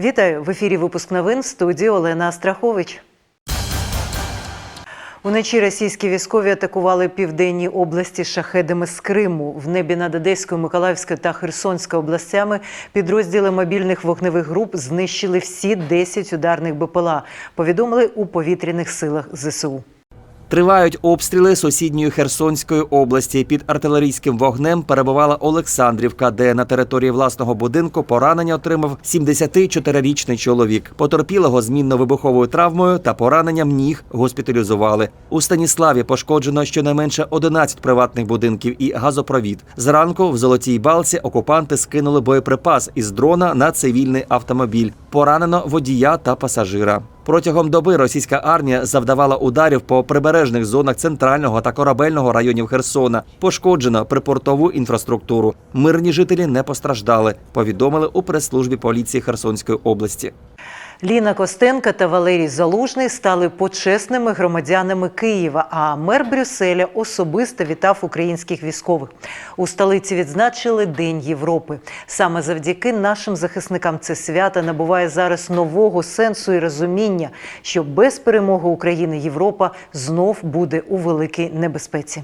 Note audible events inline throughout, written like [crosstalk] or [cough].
Вітаю в ефірі. Випуск новин в студії Олена Астрахович. Уночі російські військові атакували південні області шахедами з Криму. В небі над Одеською, Миколаївською та Херсонською областями підрозділи мобільних вогневих груп знищили всі 10 ударних БПЛА. Повідомили у повітряних силах ЗСУ. Тривають обстріли сусідньої Херсонської області. Під артилерійським вогнем перебувала Олександрівка, де на території власного будинку поранення отримав 74-річний чоловік. Потерпілого з мінно-вибуховою травмою та пораненням ніг госпіталізували. У Станіславі пошкоджено щонайменше 11 приватних будинків і газопровід. Зранку в Золотій Балці окупанти скинули боєприпас із дрона на цивільний автомобіль. Поранено водія та пасажира. Протягом доби російська армія завдавала ударів по прибережних зонах центрального та корабельного районів Херсона. Пошкоджено припортову інфраструктуру. Мирні жителі не постраждали. Повідомили у прес-службі поліції Херсонської області. Ліна Костенка та Валерій Залужний стали почесними громадянами Києва. А мер Брюсселя особисто вітав українських військових. У столиці відзначили День Європи. Саме завдяки нашим захисникам це свято набуває зараз нового сенсу і розуміння, що без перемоги України Європа знов буде у великій небезпеці.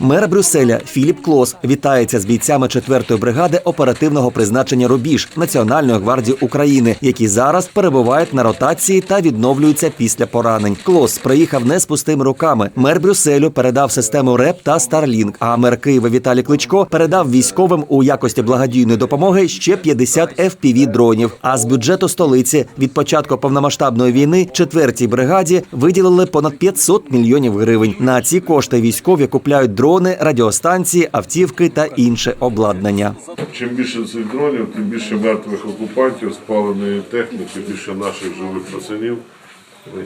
Мер Брюсселя Філіп Клос вітається з бійцями 4-ї бригади оперативного призначення Рубіж Національної гвардії України, які зараз перебувають на ротації та відновлюються після поранень. Клос приїхав не з пустими руками. Мер Брюсселю передав систему РЕП та Старлінг. А мер Києва Віталій Кличко передав військовим у якості благодійної допомоги ще 50 fpv дронів. А з бюджету столиці від початку повномасштабної війни 4-й бригаді виділили понад 500 мільйонів гривень. На ці кошти військові купляють дрони, радіостанції, автівки та інше обладнання. Чим більше цих дронів, тим більше мертвих окупантів, спаленої техніки, більше наших живих пацанів.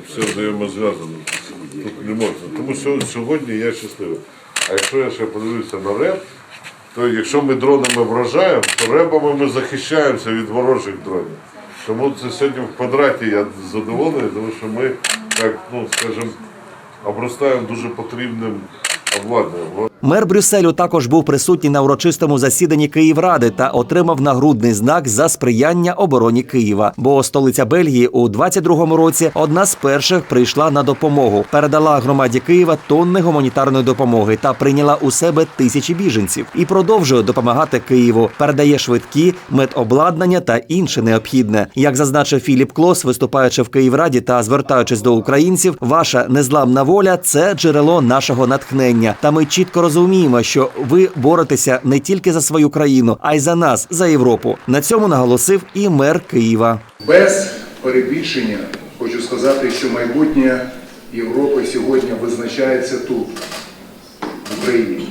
Все взаємозв'язано. Тут не можна. Тому сьо- сьогодні я щасливий. А якщо я ще подивлюся на реп, то якщо ми дронами вражаємо, то ребами ми захищаємося від ворожих дронів. Тому це сьогодні в квадраті я задоволений, тому що ми так, ну скажімо, обростаємо дуже потрібним обладнанням. Мер Брюсселю також був присутній на урочистому засіданні Київради та отримав нагрудний знак за сприяння обороні Києва. Бо столиця Бельгії у 22-му році одна з перших прийшла на допомогу, передала громаді Києва тонни гуманітарної допомоги та прийняла у себе тисячі біженців і продовжує допомагати Києву. Передає швидкі, медобладнання та інше необхідне. Як зазначив Філіп Клос, виступаючи в Київраді та звертаючись до українців, ваша незламна воля це джерело нашого натхнення. Та ми чітко розуміємо, що ви боретеся не тільки за свою країну, а й за нас, за Європу. На цьому наголосив і мер Києва. Без перебільшення хочу сказати, що майбутнє Європи сьогодні визначається тут, в Україні.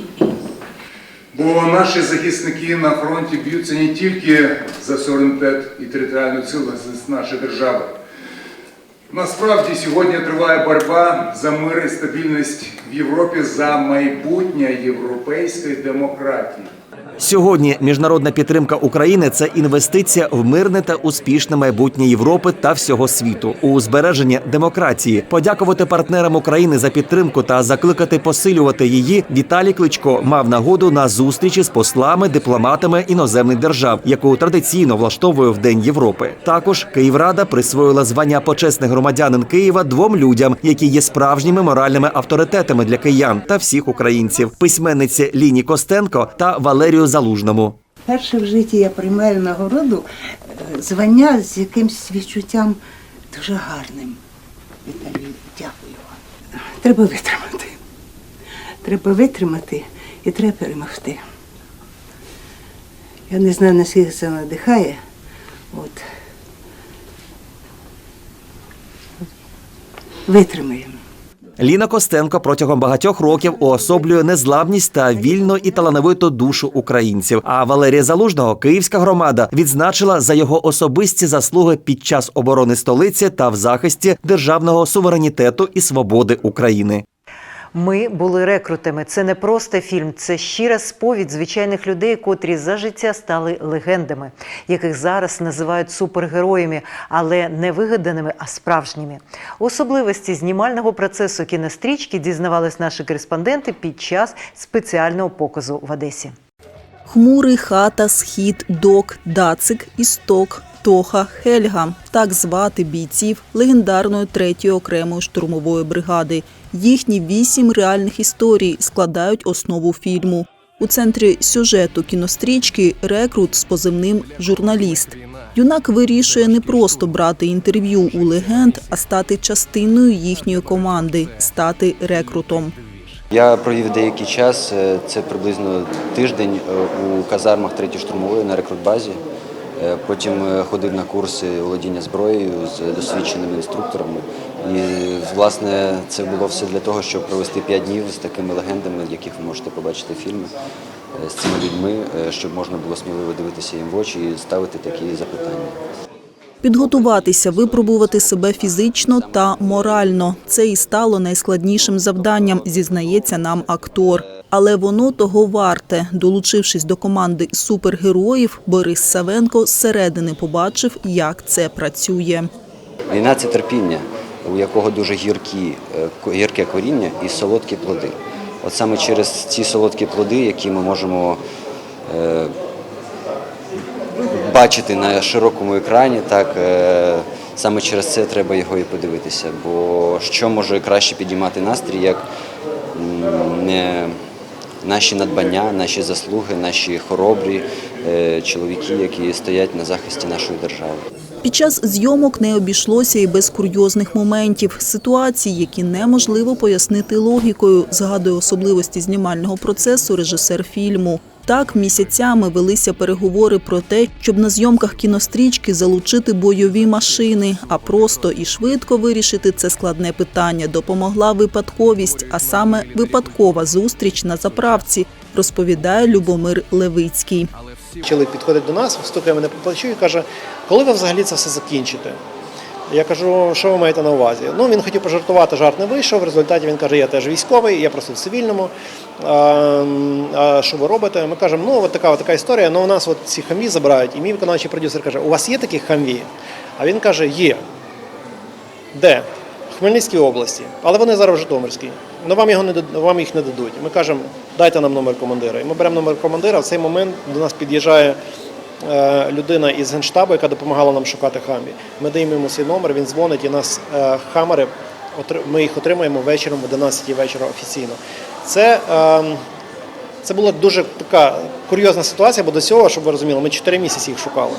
Бо наші захисники на фронті б'ються не тільки за суверенітет і територіальну цілісність нашої держави. Насправді сьогодні триває боротьба за мир і стабільність в Європі за майбутнє європейської демократії. Сьогодні міжнародна підтримка України це інвестиція в мирне та успішне майбутнє Європи та всього світу у збереження демократії. Подякувати партнерам України за підтримку та закликати посилювати її. Віталій Кличко мав нагоду на зустрічі з послами, дипломатами іноземних держав, яку традиційно влаштовує в День Європи. Також Київрада присвоїла звання почесних громадянин Києва двом людям, які є справжніми моральними авторитетами для киян та всіх українців: письменниці Ліні Костенко та Валерію Залужному. Перше в житті я приймаю нагороду е, звання з якимсь відчуттям дуже гарним. Віталію, дякую вам. Треба витримати. Треба витримати і треба перемогти. Я не знаю, наскільки це надихає. От. Витримаємо. Ліна Костенко протягом багатьох років уособлює незламність та вільну і талановиту душу українців. А Валерія Залужного київська громада відзначила за його особисті заслуги під час оборони столиці та в захисті державного суверенітету і свободи України. Ми були рекрутами. Це не просто фільм, це щира сповідь звичайних людей, котрі за життя стали легендами, яких зараз називають супергероями, але не вигаданими, а справжніми. Особливості знімального процесу кінострічки дізнавались наші кореспонденти під час спеціального показу в Одесі. Хмурий, хата, схід, док, дацик, істок. Тоха, Хельга. Так звати бійців легендарної третьої окремої штурмової бригади. Їхні вісім реальних історій складають основу фільму. У центрі сюжету кінострічки рекрут з позивним журналіст. Юнак вирішує не просто брати інтерв'ю у легенд, а стати частиною їхньої команди, стати рекрутом. Я провів деякий час, е, це приблизно тиждень е, у казармах 3 штурмової на рекрутбазі. Е, Потім е, ходив на курси володіння зброєю з досвідченими інструкторами. І, власне, це було все для того, щоб провести 5 днів з такими легендами, яких ви можете побачити в фільмі, е, з цими людьми, щоб можна було сміливо дивитися їм в очі і ставити такі запитання. Підготуватися, випробувати себе фізично та морально. Це і стало найскладнішим завданням, зізнається нам актор. Але воно того варте. Долучившись до команди супергероїв, Борис Савенко зсередини побачив, як це працює. Війна це терпіння, у якого дуже гіркі, е, гірке коріння і солодкі плоди. От саме через ці солодкі плоди, які ми можемо е, бачити на широкому екрані, так е, саме через це треба його і подивитися. Бо що може краще підіймати настрій, як не наші надбання, наші заслуги, наші хоробрі е, чоловіки, які стоять на захисті нашої держави. Під час зйомок не обійшлося і без курйозних моментів, ситуацій, які неможливо пояснити логікою, згадує особливості знімального процесу режисер фільму. Так місяцями велися переговори про те, щоб на зйомках кінострічки залучити бойові машини, а просто і швидко вирішити це складне питання допомогла випадковість, а саме випадкова зустріч на заправці, розповідає Любомир Левицький. Чоловік підходить до нас, стукає мене по плечу і каже, коли ви взагалі це все закінчите? Я кажу, що ви маєте на увазі? Ну, він хотів пожартувати, жарт не вийшов. В результаті він каже, я теж військовий, я просто в цивільному. А, а що ви робите? Ми кажемо, ну от така, от така історія, ну у нас от ці хамві забирають. І мій виконавчий продюсер каже, у вас є такі хамві? А він каже, є. Де? В Хмельницькій області, але вони зараз в Житомирській. Ну вам його не вам їх не дадуть. Ми кажемо, дайте нам номер командира. І ми беремо номер командира. В цей момент до нас під'їжджає людина із генштабу, яка допомагала нам шукати хамі. Ми даємо свій номер, він дзвонить, і нас е, хамери ми їх отримаємо вечором о 11 вечора офіційно. Це, е, це була дуже така курйозна ситуація, бо до цього, щоб ви розуміли, ми 4 місяці їх шукали.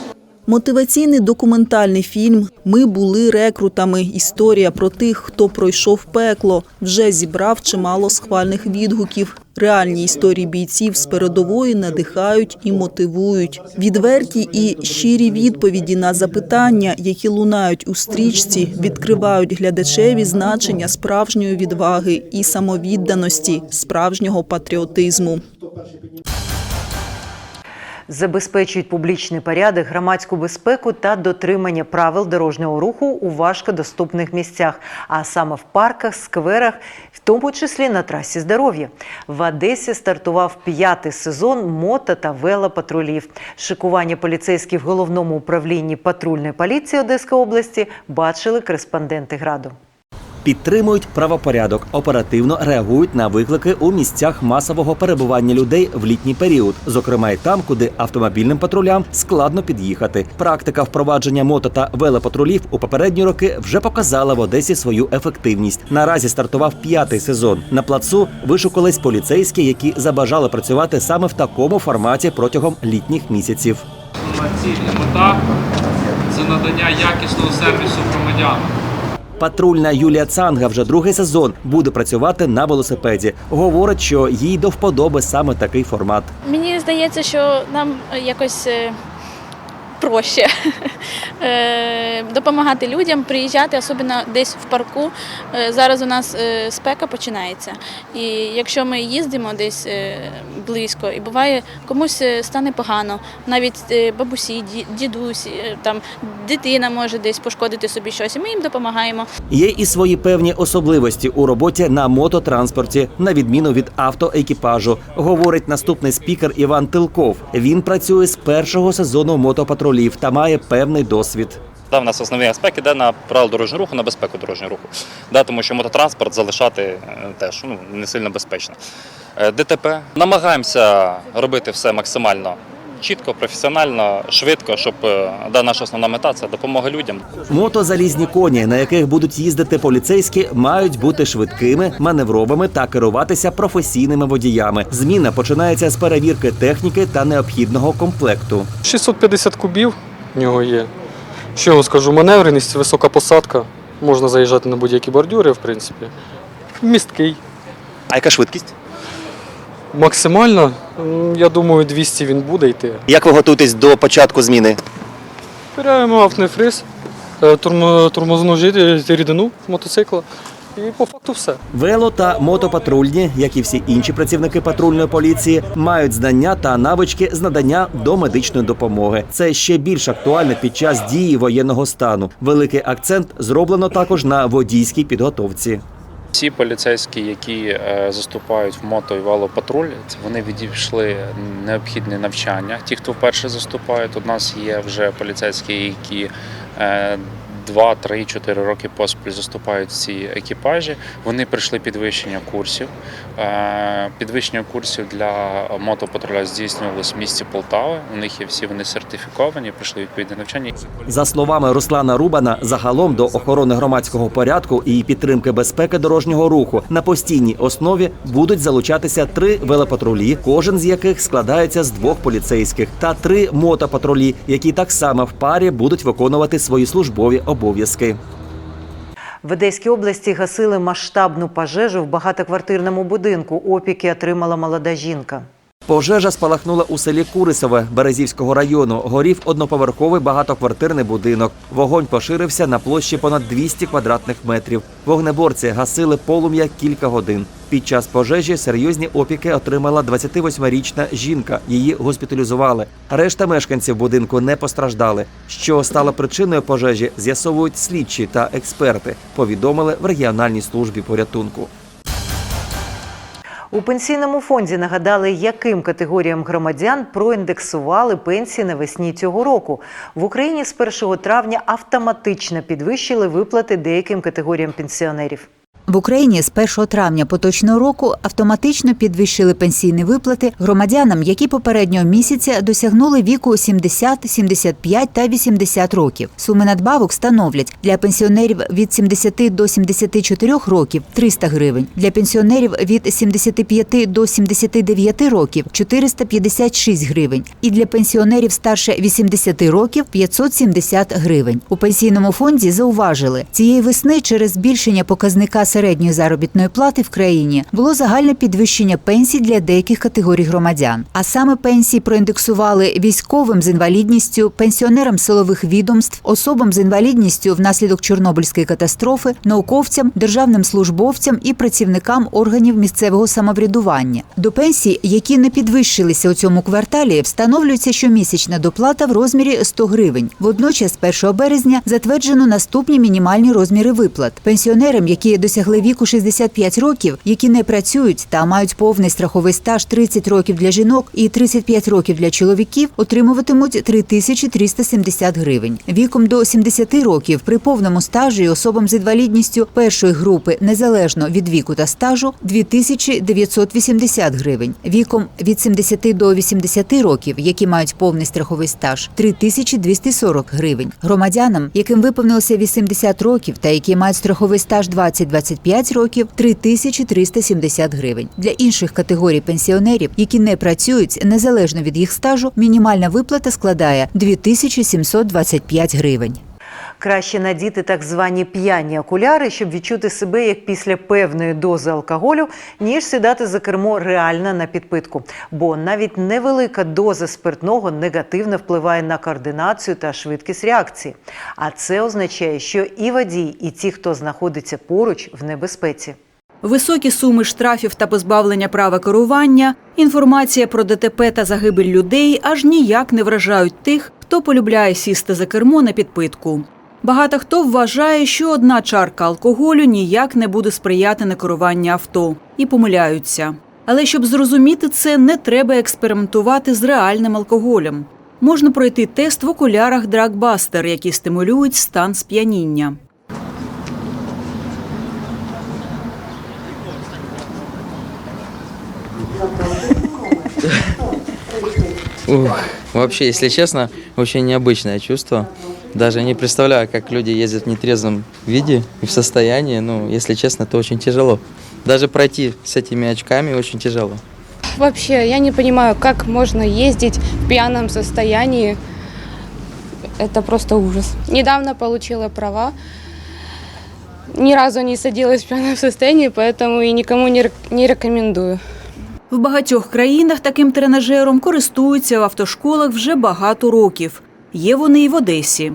Мотиваційний документальний фільм Ми були рекрутами. Історія про тих, хто пройшов пекло, вже зібрав чимало схвальних відгуків. Реальні історії бійців з передової надихають і мотивують. Відверті і щирі відповіді на запитання, які лунають у стрічці, відкривають глядачеві значення справжньої відваги і самовідданості, справжнього патріотизму. Забезпечують публічний порядок, громадську безпеку та дотримання правил дорожнього руху у важкодоступних місцях, а саме в парках, скверах, в тому числі на трасі здоров'я. В Одесі стартував п'ятий сезон мото та велопатрулів. Шикування поліцейських в головному управлінні патрульної поліції Одеської області бачили кореспонденти граду. Підтримують правопорядок, оперативно реагують на виклики у місцях масового перебування людей в літній період, зокрема й там, куди автомобільним патрулям складно під'їхати. Практика впровадження мото та велопатрулів у попередні роки вже показала в Одесі свою ефективність. Наразі стартував п'ятий сезон. На плацу вишукались поліцейські, які забажали працювати саме в такому форматі протягом літніх місяців. Основна ціль і мета це надання якісного сервісу громадянам. Патрульна Юлія Цанга вже другий сезон буде працювати на велосипеді. Говорить, що їй до вподоби саме такий формат. Мені здається, що нам якось е, проще [laughs] е, допомагати людям, приїжджати, особливо десь в парку. Е, Зараз у нас е, спека починається. І якщо ми їздимо десь близько, і буває, комусь стане погано, навіть бабусі, ді- дідусь, там дитина може десь пошкодити собі щось, і ми їм допомагаємо. Є і свої певні особливості у роботі на мототранспорті, на відміну від автоекіпажу, говорить наступний спікер Іван Тилков. Він працює з першого сезону мотопатрулів та має певний досвід. Да, в нас основний аспект іде на правила дорожнього руху, на безпеку дорожнього руху. Да, тому що мототранспорт залишати е, теж ну, не сильно безпечно. Е, ДТП. Намагаємося робити все максимально чітко, професіонально, швидко, щоб е, да, наша основна мета це допомога людям. Мотозалізні коні, на яких будуть їздити поліцейські, мають бути швидкими, маневровими та керуватися професійними водіями. Зміна починається з перевірки техніки та необхідного комплекту. 650 кубів в нього є. Що я скажу, маневреність, висока посадка. Можна заїжджати на будь-які бордюри, в принципі. Місткий. А яка швидкість? Максимально, я думаю, 200 він буде йти. Як ви готуєтесь до початку зміни? Перевіряємо автофриз, е, тормозну рідину мотоцикла. І по факту все. Вело та мотопатрульні, як і всі інші працівники патрульної поліції, мають знання та навички з надання до медичної допомоги. Це ще більш актуально під час дії воєнного стану. Великий акцент зроблено також на водійській підготовці. Всі поліцейські, які е, заступають в мото і валопатруль, вони відійшли необхідне навчання. Ті, хто вперше заступають, у нас є вже поліцейські, які е, 2, 3, 4 роки поспіль заступають ці екіпажі. Вони пройшли підвищення курсів. Е, Підвищення курсів для мотопатруля здійснювалось в місті Полтави. У них є всі вони сертифіковані, пройшли відповідне навчання. За словами Руслана Рубана, загалом до охорони громадського порядку і підтримки безпеки дорожнього руху на постійній основі будуть залучатися три велопатрулі, кожен з яких складається з двох поліцейських, та три мотопатрулі, які так само в парі будуть виконувати свої службові обов'язки. В Одеській області гасили масштабну пожежу в багатоквартирному будинку. Опіки отримала молода жінка. Пожежа спалахнула у селі Курисове Березівського району. Горів одноповерховий багатоквартирний будинок. Вогонь поширився на площі понад 200 квадратних метрів. Вогнеборці гасили полум'я кілька годин. Під час пожежі серйозні опіки отримала 28-річна жінка. Її госпіталізували. Решта мешканців будинку не постраждали. Що стало причиною пожежі, з'ясовують слідчі та експерти. Повідомили в регіональній службі порятунку. У пенсійному фонді нагадали, яким категоріям громадян проіндексували пенсії навесні цього року. В Україні з 1 травня автоматично підвищили виплати деяким категоріям пенсіонерів. В Україні з 1 травня поточного року автоматично підвищили пенсійні виплати громадянам, які попереднього місяця досягнули віку 70, 75 та 80 років. Суми надбавок становлять для пенсіонерів від 70 до 74 років 300 гривень, для пенсіонерів від 75 до 79 років 456 гривень, і для пенсіонерів старше 80 років 570 гривень. У пенсійному фонді зауважили, цієї весни через збільшення показника середньої заробітної плати в країні було загальне підвищення пенсій для деяких категорій громадян. А саме пенсії проіндексували військовим з інвалідністю, пенсіонерам силових відомств, особам з інвалідністю внаслідок Чорнобильської катастрофи, науковцям, державним службовцям і працівникам органів місцевого самоврядування. До пенсій, які не підвищилися у цьому кварталі, встановлюється щомісячна доплата в розмірі 100 гривень. Водночас, 1 березня затверджено наступні мінімальні розміри виплат пенсіонерам, які досягли віку 65 років, які не працюють та мають повний страховий стаж 30 років для жінок і 35 років для чоловіків, отримуватимуть 3370 гривень. Віком до 70 років при повному стажі особам з інвалідністю першої групи незалежно від віку та стажу 2980 гривень. Віком від 70 до 80 років, які мають повний страховий стаж 3240 гривень. Громадянам, яким виповнилося 80 років та які мають страховий стаж 20-25 років 3370 гривень. Для інших категорій пенсіонерів, які не працюють незалежно від їх стажу, мінімальна виплата складає 2725 гривень. Краще надіти так звані п'яні окуляри, щоб відчути себе як після певної дози алкоголю, ніж сідати за кермо реально на підпитку. Бо навіть невелика доза спиртного негативно впливає на координацію та швидкість реакції. А це означає, що і водій, і ті, хто знаходиться поруч, в небезпеці. Високі суми штрафів та позбавлення права керування, інформація про ДТП та загибель людей аж ніяк не вражають тих, хто полюбляє сісти за кермо на підпитку. Багато хто вважає, що одна чарка алкоголю ніяк не буде сприяти на керування авто і помиляються. Але щоб зрозуміти це, не треба експериментувати з реальним алкоголем. Можна пройти тест в окулярах Драгбастер, які стимулюють стан сп'яніння. Вообще, если честно, очень необычное чувство. Даже не представляю, как люди ездят в нетрезвом виде и в состоянии. Ну, если честно, это очень тяжело. Даже пройти с этими очками очень тяжело. Вообще, я не понимаю, как можно ездить в пьяном состоянии. Это просто ужас. Недавно получила права. Ни разу не садилась в пьяном состоянии, поэтому и никому не, рек- не рекомендую. В багатьох країнах таким тренажером користуються в автошколах вже багато років. Є вони і в Одесі.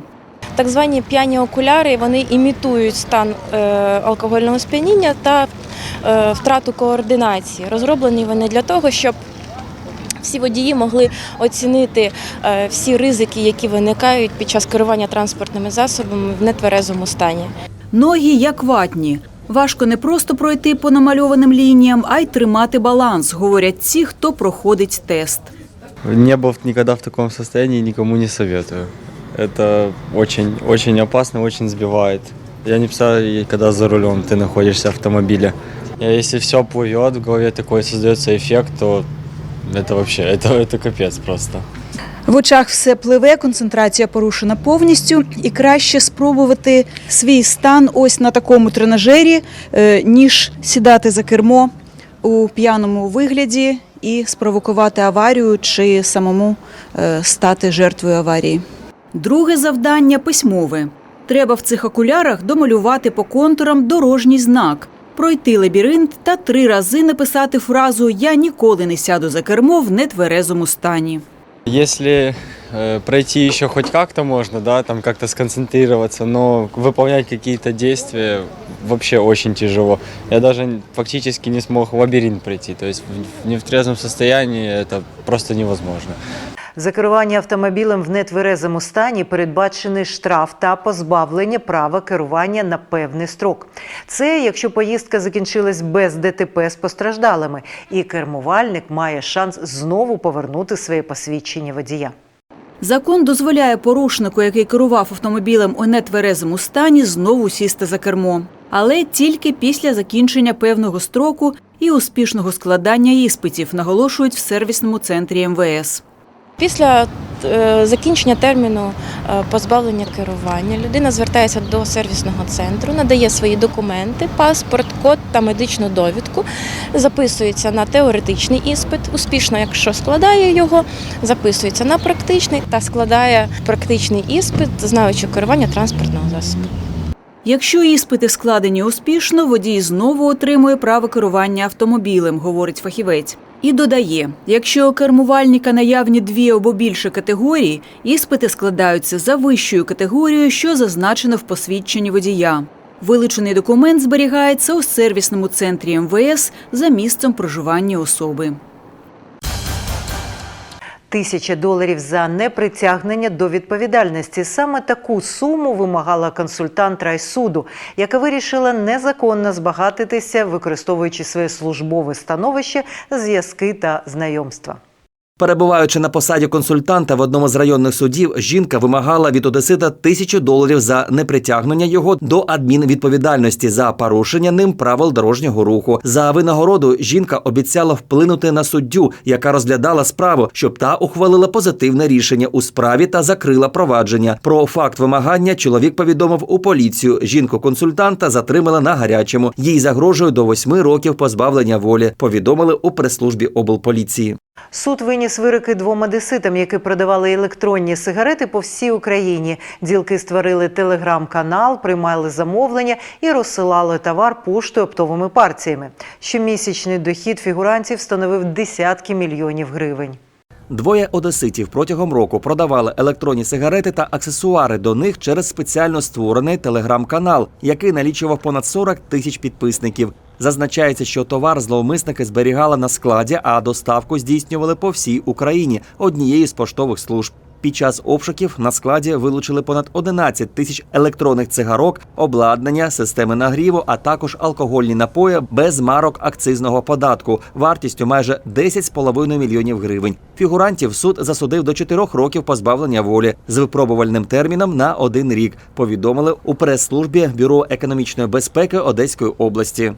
Так звані п'яні окуляри вони імітують стан е, алкогольного сп'яніння та е, втрату координації. Розроблені вони для того, щоб всі водії могли оцінити е, всі ризики, які виникають під час керування транспортними засобами в нетверезому стані. Ноги як ватні. Важко не просто пройти по намальованим лініям, а й тримати баланс, говорять ті, хто проходить тест. Не был никогда в таком состоянии, никому не советую. Это очень, очень опасно, очень сбивает. Я не представляю, когда за рулем ты находишься в автомобиле. И если все плывет, в голове такой создается эффект, то это вообще, это, это капец просто. В очах все пливе, концентрація порушена повністю, і краще спробувати свій стан ось на такому тренажері, е, ніж сідати за кермо у п'яному вигляді і спровокувати аварію чи самому е, стати жертвою аварії. Друге завдання письмове. Треба в цих окулярах домалювати по контурам дорожній знак, пройти лабіринт та три рази написати фразу Я ніколи не сяду за кермо в нетверезому стані. Если э, пройти еще хоть как-то можно, да, там как-то сконцентрироваться, но выполнять какие-то действия вообще очень тяжело. Я даже фактически не смог лабиринт пройти, то есть в, в нетрезвом состоянии это просто невозможно. За керування автомобілем в нетверезому стані передбачений штраф та позбавлення права керування на певний строк. Це якщо поїздка закінчилась без ДТП з постраждалими, і кермувальник має шанс знову повернути своє посвідчення водія. Закон дозволяє порушнику, який керував автомобілем у нетверезому стані, знову сісти за кермо. Але тільки після закінчення певного строку і успішного складання іспитів, наголошують в сервісному центрі МВС. Після е, закінчення терміну е, позбавлення керування людина звертається до сервісного центру, надає свої документи, паспорт, код та медичну довідку, записується на теоретичний іспит. Успішно, якщо складає його, записується на практичний та складає практичний іспит, знаючи керування транспортного засобу. Якщо іспити складені успішно, водій знову отримує право керування автомобілем, говорить фахівець. І додає, якщо у кермувальника наявні дві або більше категорії, іспити складаються за вищою категорією, що зазначено в посвідченні водія. Вилучений документ зберігається у сервісному центрі МВС за місцем проживання особи. Тисяча доларів за непритягнення до відповідальності. Саме таку суму вимагала консультант райсуду, яка вирішила незаконно збагатитися, використовуючи своє службове становище, зв'язки та знайомства. Перебуваючи на посаді консультанта в одному з районних судів, жінка вимагала від Одесита тисячу доларів за непритягнення його до адмінвідповідальності за порушення ним правил дорожнього руху. За винагороду жінка обіцяла вплинути на суддю, яка розглядала справу, щоб та ухвалила позитивне рішення у справі та закрила провадження. Про факт вимагання чоловік повідомив у поліцію. Жінку консультанта затримали на гарячому. Їй загрожує до восьми років позбавлення волі. Повідомили у прес-службі облполіції. Суд виніс вироки двом одеситам, які продавали електронні сигарети по всій Україні. Ділки створили телеграм-канал, приймали замовлення і розсилали товар поштою оптовими партіями. Щомісячний дохід фігурантів становив десятки мільйонів гривень. Двоє одеситів протягом року продавали електронні сигарети та аксесуари до них через спеціально створений телеграм-канал, який налічував понад 40 тисяч підписників. Зазначається, що товар зловмисники зберігали на складі, а доставку здійснювали по всій Україні однією з поштових служб. Під час обшуків на складі вилучили понад 11 тисяч електронних цигарок, обладнання, системи нагріву, а також алкогольні напої без марок акцизного податку вартістю майже 10,5 мільйонів гривень. Фігурантів суд засудив до 4 років позбавлення волі з випробувальним терміном на один рік. Повідомили у прес-службі Бюро економічної безпеки Одеської області.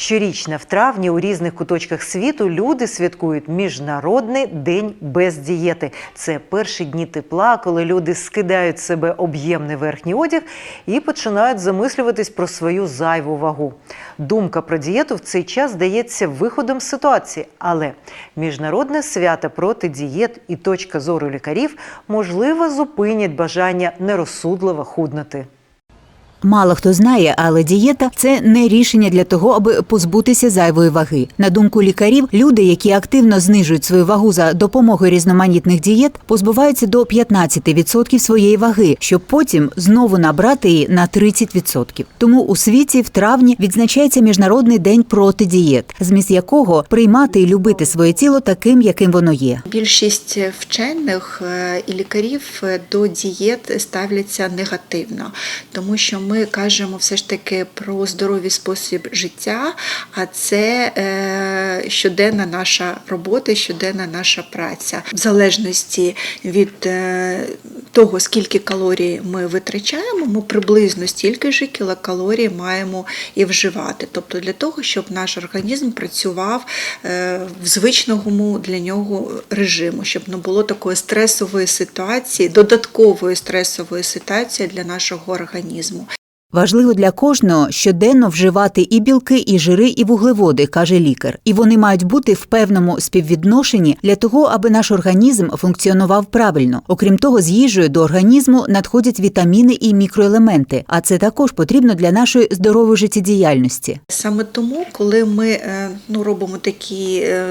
Щорічно в травні у різних куточках світу люди святкують Міжнародний день без дієти. Це перші дні тепла, коли люди скидають себе об'ємний верхній одяг і починають замислюватись про свою зайву вагу. Думка про дієту в цей час здається виходом з ситуації, але міжнародне свято проти дієт і точка зору лікарів можливо зупинять бажання нерозсудливо худнути. Мало хто знає, але дієта це не рішення для того, аби позбутися зайвої ваги. На думку лікарів, люди, які активно знижують свою вагу за допомогою різноманітних дієт, позбуваються до 15% своєї ваги, щоб потім знову набрати її на 30%. Тому у світі в травні відзначається міжнародний день проти дієт, зміст якого приймати і любити своє тіло таким, яким воно є. Більшість вчених е, і лікарів до дієт ставляться негативно, тому що ми кажемо все ж таки про здоровий спосіб життя, а це е, щоденна наша робота, щоденна наша праця. В залежності від е, того, скільки калорій ми витрачаємо, ми приблизно стільки ж кілокалорій маємо і вживати. Тобто для того, щоб наш організм працював е, в звичному для нього режиму, щоб не було такої стресової ситуації, додаткової стресової ситуації для нашого організму. Важливо для кожного щоденно вживати і білки, і жири, і вуглеводи, каже лікар. І вони мають бути в певному співвідношенні для того, аби наш організм функціонував правильно. Окрім того, з їжею до організму надходять вітаміни і мікроелементи, а це також потрібно для нашої здорової життєдіяльності. Саме тому, коли ми е, ну, робимо такі е,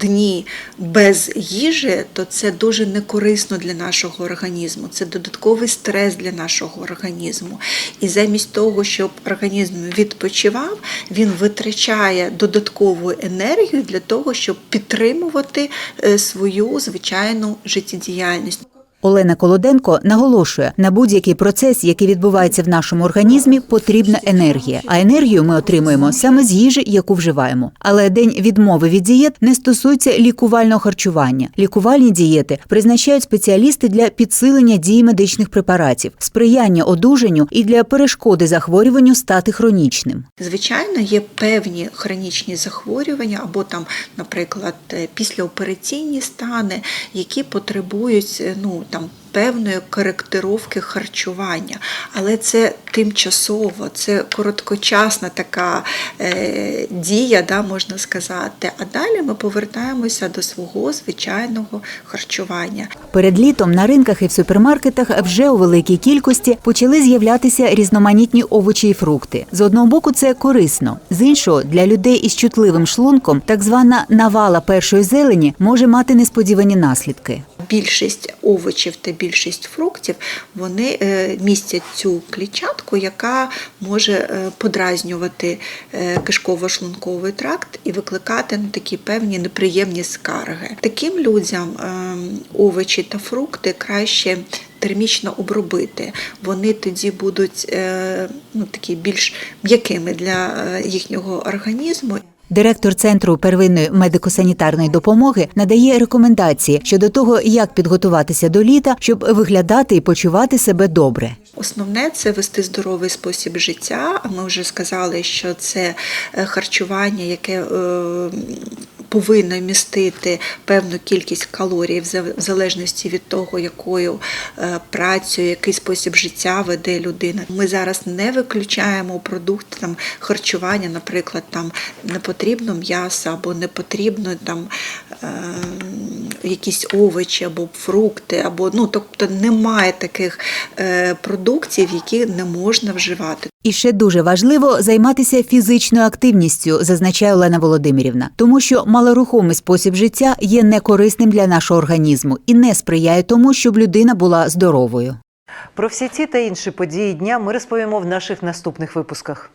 дні без їжі, то це дуже некорисно для нашого організму. Це додатковий стрес для нашого організму. І замість того, щоб організм відпочивав, він витрачає додаткову енергію для того, щоб підтримувати е, свою звичайну життєдіяльність. Олена Колоденко наголошує, на будь-який процес, який відбувається в нашому організмі, потрібна енергія. А енергію ми отримуємо саме з їжі, яку вживаємо. Але день відмови від дієт не стосується лікувального харчування. Лікувальні дієти призначають спеціалісти для підсилення дії медичних препаратів, сприяння одужанню і для перешкоди захворюванню стати хронічним. Звичайно, є певні хронічні захворювання або там, наприклад, е, післяопераційні стани, які потребують е, ну там. Певної коректировки харчування, але це тимчасово, це короткочасна така е, дія, да, можна сказати. А далі ми повертаємося до свого звичайного харчування. Перед літом на ринках і в супермаркетах вже у великій кількості почали з'являтися різноманітні овочі і фрукти. З одного боку, це корисно, з іншого для людей із чутливим шлунком так звана навала першої зелені може мати несподівані наслідки. Більшість овочів та більшість фруктів вони е, містять цю клітчатку, яка може е, подразнювати е, кишково-шлунковий тракт і викликати ну, такі певні неприємні скарги. Таким людям овочі та фрукти краще. Термічно обробити, вони тоді будуть ну, такі більш м'якими для їхнього організму. Директор центру первинної медико-санітарної допомоги надає рекомендації щодо того, як підготуватися до літа, щоб виглядати і почувати себе добре. Основне це вести здоровий спосіб життя. А ми вже сказали, що це харчування, яке повинно містити певну кількість калорій в залежності від того, якою працею, який спосіб життя веде людина. Ми зараз не виключаємо продукти там харчування, наприклад, там не потрібно м'ясо або не потрібно там е, якісь овочі або фрукти, або ну тобто немає таких е, продуктів, які не можна вживати. І ще дуже важливо займатися фізичною активністю, зазначає Олена Володимирівна, тому що малорухомий спосіб життя є некорисним для нашого організму і не сприяє тому, щоб людина була здоровою. Про всі ці та інші події дня ми розповімо в наших наступних випусках.